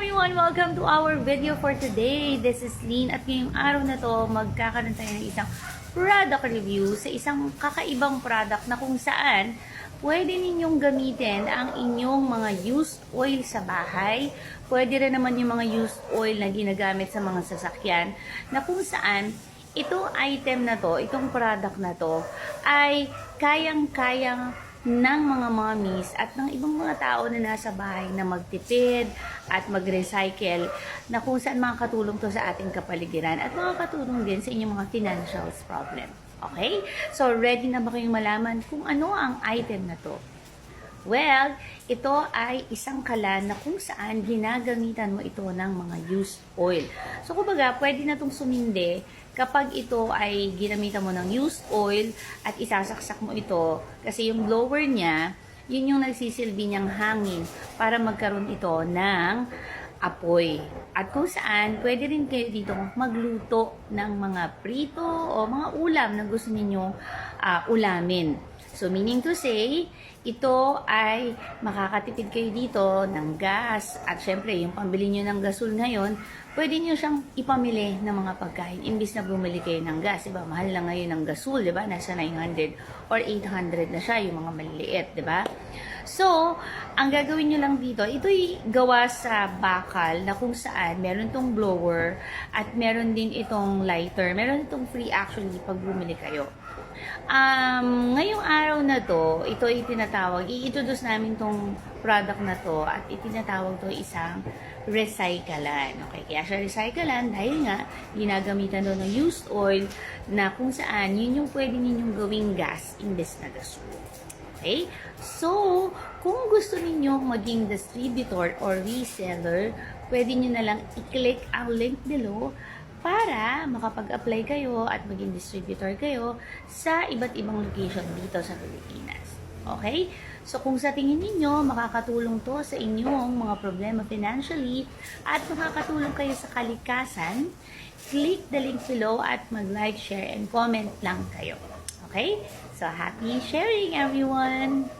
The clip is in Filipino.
everyone! Welcome to our video for today. This is Lynn at ngayong araw na to magkakaroon tayo ng isang product review sa isang kakaibang product na kung saan pwede ninyong gamitin ang inyong mga used oil sa bahay. Pwede rin naman yung mga used oil na ginagamit sa mga sasakyan na kung saan itong item na to, itong product na to, ay kayang-kayang ng mga mommies at ng ibang mga tao na nasa bahay na magtipid at mag-recycle na kung saan makakatulong to sa ating kapaligiran at makakatulong din sa inyong mga financials problem. Okay? So, ready na ba kayong malaman kung ano ang item na to? Well, ito ay isang kalan na kung saan ginagamitan mo ito ng mga used oil. So, kumbaga, pwede na itong sumindi kapag ito ay ginamitan mo ng used oil at isasaksak mo ito kasi yung blower niya, yun yung nagsisilbi niyang hangin para magkaroon ito ng apoy. At kung saan, pwede rin kayo dito magluto ng mga prito o mga ulam na gusto ninyong ah, ulamin. So, meaning to say, ito ay makakatipid kayo dito ng gas. At syempre, yung pambili nyo ng gasol ngayon, pwede nyo siyang ipamili ng mga pagkain. Imbis na bumili kayo ng gas, diba? Mahal lang ngayon ng gasol, diba? Nasa 900 or 800 na siya, yung mga maliliit, diba? So, ang gagawin nyo lang dito, ito'y gawa sa bakal na kung saan meron tong blower at meron din itong lighter. Meron itong free actually pag bumili kayo. Um, ngayong araw na to, ito ay tinatawag, i-introduce namin tong product na to at itinatawag to isang recyclan. Okay, kaya siya recyclan dahil nga ginagamitan doon ng used oil na kung saan yun yung pwede ninyong gawing gas imbes na gasol. Okay? So, kung gusto ninyo maging distributor or reseller, pwede nyo na lang i-click ang link below para makapag-apply kayo at maging distributor kayo sa iba't ibang location dito sa Pilipinas. Okay? So, kung sa tingin ninyo, makakatulong to sa inyong mga problema financially at makakatulong kayo sa kalikasan, click the link below at mag-like, share, and comment lang kayo. Okay? So, happy sharing everyone!